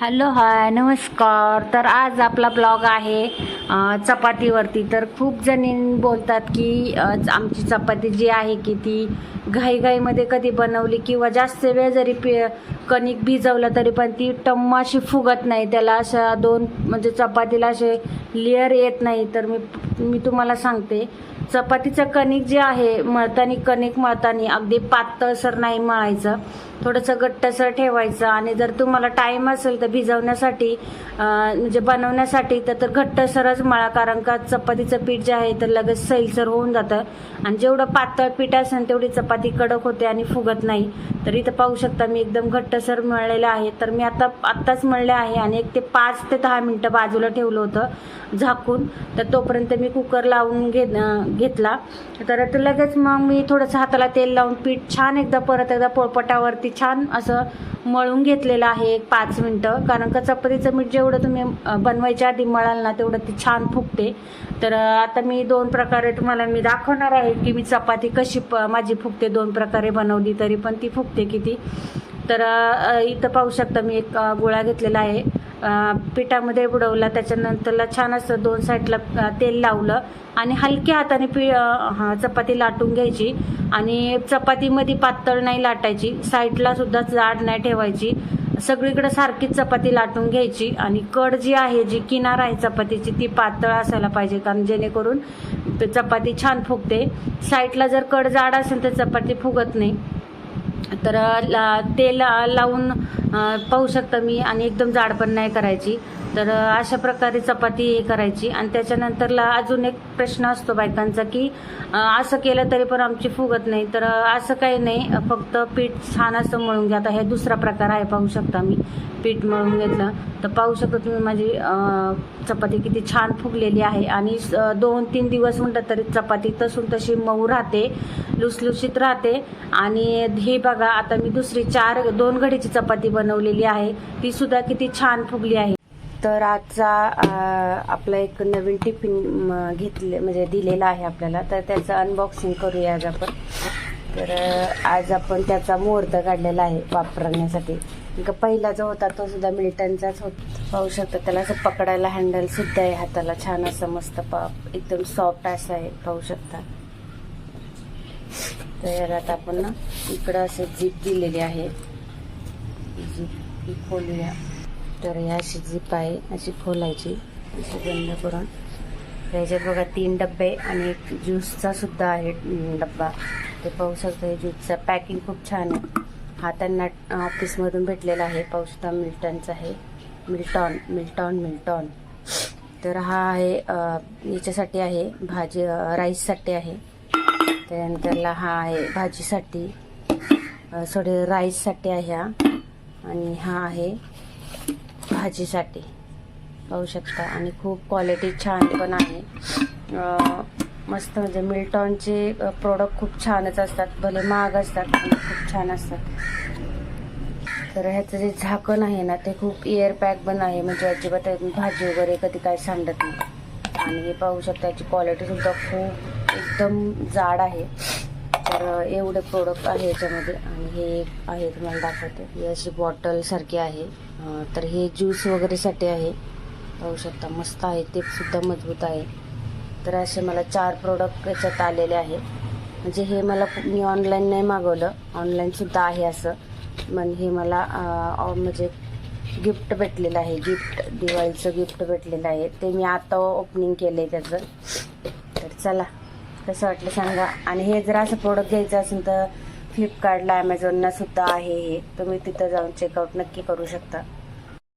Hello hi नमस्कार. तर आज आपला ब्लॉग आहे चपातीवरती. तर खूप जणी बोलतात की आमची चपाती जी आहे की ती घाईघाईमध्ये कधी बनवली किंवा जास्त वेळ जरी पि कणिक भिजवलं तरी पण ती टम्माशी फुगत नाही. त्याला अशा दोन म्हणजे चपातीला असे लेअर येत नाही. तर मी मी तुम्हाला सांगते चपातीचं कणिक जे आहे मळतानी कणिक मळतानी अगदी पातळसर नाही मळायचं. थोडंसं घट्टसर ठेवायचं आणि जर तुम्हाला टाईम असेल तर भिजवण्यासाठी म्हणजे बनवण्यासाठी तर तर घट्टसरच मळा कारण का चपातीचं पीठ जे आहे तर लगेच सैलसर होऊन जातं. आणि जेवढं पातळ पीठ असेल तेवढी चपाती कडक होते आणि फुगत नाही. तर इथं पाहू शकता मी एकदम घट्टसर मळलेलं आहे. तर मी आता आत्ताच मळले आहे आणि एक ते पाच ते दहा मिनटं बाजूला ठेवलं होतं झाकून. तर तोपर्यंत मी कुकर लावून घे घेतला. तर लगेच मग मी थोडंसं हाताला तेल लावून पीठ छान एकदा परत एकदा पोळपटावरती छान असं मळून घेतलेलं आहे एक पाच मिनटं. कारण का चपातीचं मीठ जेवढं तुम्ही बनवायच्या आधी मळाल ना तेवढं ती छान फुगते. तर आता मी दोन प्रकारे तुम्हाला मी दाखवणार आहे की मी चपाती कशी प माझी फुगते. दोन प्रकारे बनवली तरी पण ती फुगते किती. तर इथं पाहू शकता मी एक गोळा घेतलेला आहे. पिठामध्ये बुडवला त्याच्यानंतरला छान असं दोन साईडला तेल लावलं आणि हलक्या हाताने पी चपाती लाटून घ्यायची आणि चपातीमध्ये पातळ नाही लाटायची साईडला सुद्धा जाड नाही ठेवायची. सगळीकडे सारखीच चपाती लाटून घ्यायची आणि कड जी आहे जी किनार आहे चपातीची ती पातळ असायला पाहिजे कारण जेणेकरून ते चपाती छान फुगते. साईडला जर कड जाड असेल तर चपाती फुगत नाही. तर ला तेल लावून पाहू शकता मी आणि एकदम जाड पण नाही करायची. तर अशा प्रकारे चपाती हे करायची. आणि त्याच्यानंतरला अजून एक प्रश्न असतो बायकांचा की असं केलं तरी पण आमची फुगत नाही. तर असं काही नाही. फक्त पीठ छान असं मळून घ्या. आता हे दुसरा प्रकार आहे पाहू शकता मी. पीठ मळून घेतलं. तर पाहू शकता तुम्ही माझी चपाती किती छान फुगलेली आहे. आणि स- दोन तीन दिवस म्हटलं तरी चपाती तसून तशी मऊ राहते लुसलुशीत राहते. आणि हे बघा आता मी दुसरी चार दोन घडीची चपाती बनवलेली आहे. ती सुद्धा किती छान फुगली आहे. तर आजचा आपला एक नवीन टिफिन घेतले म्हणजे दिलेला आहे आपल्याला. तर त्याचं अनबॉक्सिंग करूया आज आपण. तर आज आपण त्याचा मुहूर्त काढलेला आहे वापरण्यासाठी. का पहिला जो होता तो सुद्धा मिल्टनचाच होत पाहू शकता. त्याला असं पकडायला हँडल सुद्धा आहे हाताला. छान असं मस्त पा एकदम सॉफ्ट असं आहे पाहू शकता. तर याला आपण ना इकडं असं जीप दिलेली आहे. जी ही खोलूया तर ही अशी जीप आहे अशी खोलायची अशी बंद करून. त्याच्यात बघा तीन डब्बे आणि एक ज्यूसचा सुद्धा आहे डब्बा. ते पाहू शकता हे ज्यूसचा पॅकिंग खूप छान आहे. हा त्यांना ऑफिसमधून भेटलेला आहे. पाहू मिल्टनचा आहे. मिल्टॉन मिल्टॉन मिल्टॉन. तर हा आहे याच्यासाठी आहे भाजी राईससाठी आहे. त्यानंतरला हा आहे भाजीसाठी. सॉरी राईससाठी आहे हा. आणि हा आहे भाजीसाठी. पाहू शकता. आणि खूप क्वालिटी छान पण आहे. मस्त म्हणजे मिल्टॉनचे प्रोडक्ट खूप छानच असतात. भले महाग असतात पण खूप छान असतात. तर ह्याचं जे झाकण आहे ना ते खूप एअर पॅक पण आहे. म्हणजे अजिबात भाजी वगैरे कधी काय सांडत नाही. आणि हे पाहू शकता याची क्वालिटी सुद्धा खूप एकदम जाड आहे. तर एवढे प्रोडक्ट आहे याच्यामध्ये आणि हे एक आहे तुम्हाला दाखवते. ही अशी बॉटल सारखी आहे. तर हे ज्यूस वगैरेसाठी आहे. पाहू शकता मस्त आहे. ते सुद्धा मजबूत आहे. तर असे मला चार प्रोडक्ट याच्यात आलेले आहे. म्हणजे हे मला मी ऑनलाईन नाही मागवलं. ऑनलाईनसुद्धा आहे असं. मग हे मला म्हणजे गिफ्ट भेटलेलं आहे. गिफ्ट दिवाळीचं गिफ्ट भेटलेलं आहे. ते मी आता ओपनिंग केलं आहे त्याचं. तर चला. कसं वाटलं सांगा. आणि हे जर असं प्रोडक्ट घ्यायचं असेल तर फ्लिपकार्टला ॲमेझॉनला सुद्धा आहे हे. तुम्ही तिथं जाऊन चेकआउट नक्की करू शकता.